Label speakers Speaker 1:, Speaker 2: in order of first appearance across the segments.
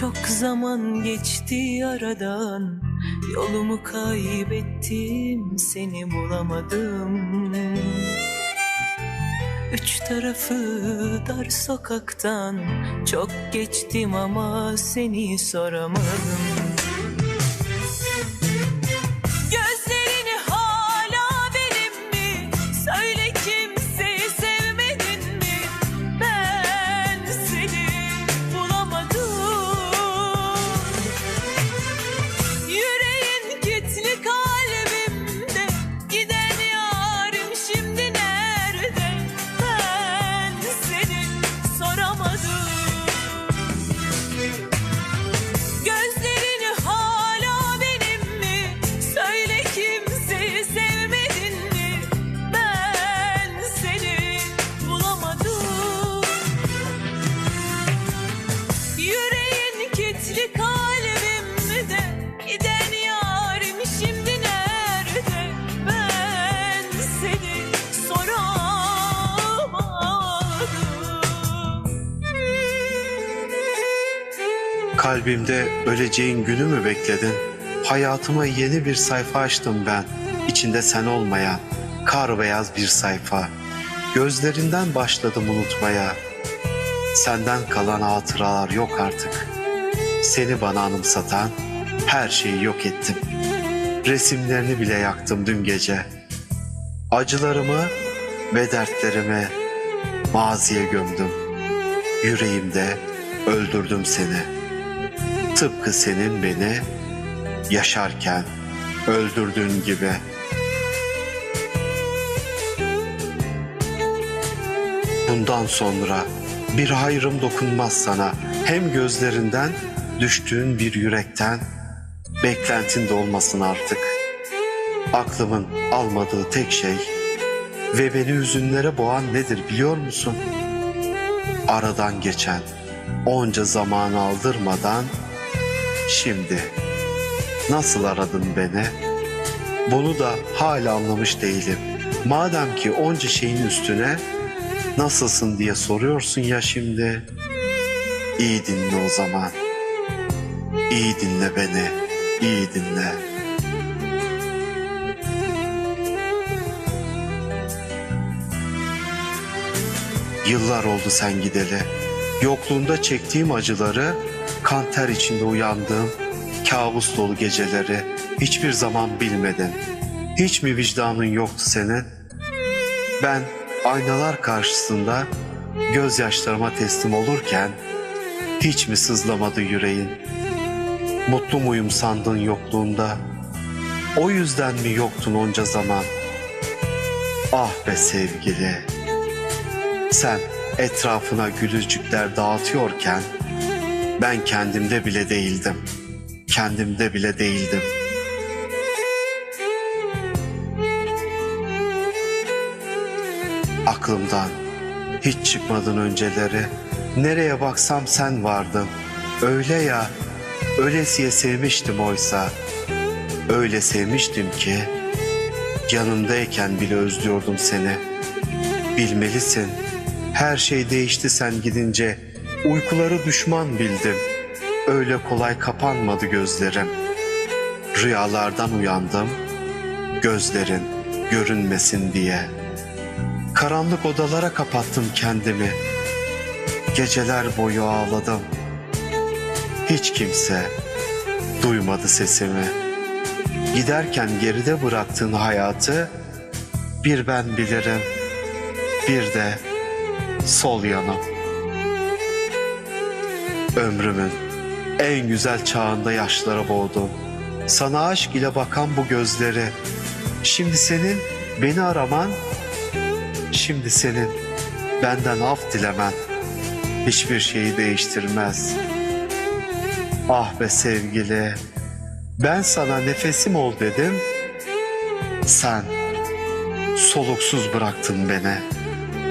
Speaker 1: Çok zaman geçti aradan. Yolumu kaybettim Seni bulamadım. Üç tarafı dar sokaktan. Çok geçtim ama seni soramadım Kalbimde
Speaker 2: öleceğin günü mü bekledin? Hayatıma yeni bir sayfa açtım ben. İçinde sen olmayan kar beyaz bir sayfa. Gözlerinden başladım unutmaya. Senden kalan hatıralar yok artık. Seni bana anımsatan her şeyi yok ettim. Resimlerini bile yaktım dün gece. Acılarımı ve dertlerimi maziye gömdüm. Yüreğimde öldürdüm seni.'' Tıpkı senin beni yaşarken öldürdüğün gibi. Bundan sonra bir hayrım dokunmaz sana. Hem gözlerinden düştüğün bir yürekten beklentin de olmasın artık. Aklımın almadığı tek şey ve beni hüzünlere boğan nedir biliyor musun? Aradan geçen onca zamanı aldırmadan Şimdi nasıl aradın beni? Bunu da hala anlamış değilim. Madem ki onca şeyin üstüne nasılsın diye soruyorsun ya şimdi. İyi dinle o zaman. İyi dinle beni. İyi dinle. Yıllar oldu sen gideli. Yokluğunda çektiğim acıları, kan ter içinde uyandığım kabus dolu geceleri hiçbir zaman bilmedin. Hiç mi vicdanın yoktu senin? Ben aynalar karşısında gözyaşlarıma teslim olurken hiç mi sızlamadı yüreğin? Mutlu muyum sandın yokluğunda? O yüzden mi yoktun onca zaman? Ah be sevgili. Sen etrafına gülücükler dağıtıyorken ben kendimde bile değildim. Kendimde bile değildim. Aklımdan hiç çıkmadın önceleri. Nereye baksam sen vardın. Öyle ya, öylesiye sevmiştim oysa. Öyle sevmiştim ki yanımdayken bile özlüyordum seni. Bilmelisin, her şey değişti sen gidince. Uykuları düşman bildim. Öyle kolay kapanmadı gözlerim. Rüyalardan uyandım, gözlerin görünmesin diye. Karanlık odalara kapattım kendimi. Geceler boyu ağladım. Hiç kimse duymadı sesimi. Giderken geride bıraktığın hayatı bir ben bilirim, bir de sol yanım. Ömrümün en güzel çağında yaşlara boğdum. Sana aşk ile bakan bu gözleri. Şimdi senin beni araman, şimdi senin benden af dilemen hiçbir şeyi değiştirmez. Ah be sevgili, ben sana nefesim ol dedim. Sen soluksuz bıraktın beni,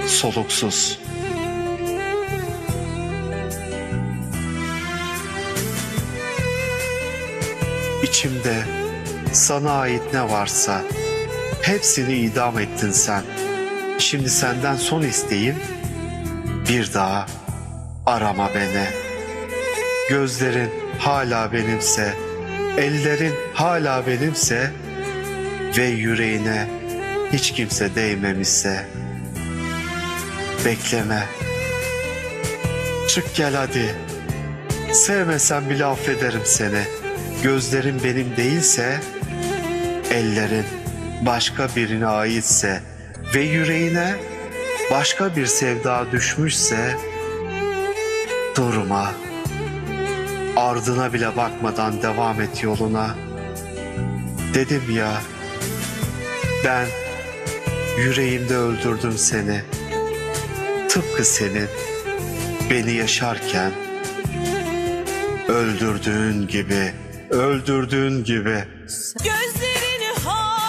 Speaker 2: soluksuz. İçimde sana ait ne varsa hepsini idam ettin sen. Şimdi senden son isteğim bir daha arama beni. gözlerin hala benimse, ellerin hala benimse ve yüreğine hiç kimse değmemişse bekleme. Çık gel hadi. Sevmesem bile affederim seni. Gözlerin benim değilse, ellerin başka birine aitse ve yüreğine başka bir sevda düşmüşse durma. Ardına bile bakmadan devam et yoluna. Dedim ya, ben yüreğimde öldürdüm seni. Tıpkı senin beni yaşarken öldürdüğün gibi, öldürdüğün gibi.
Speaker 1: Gözlerini har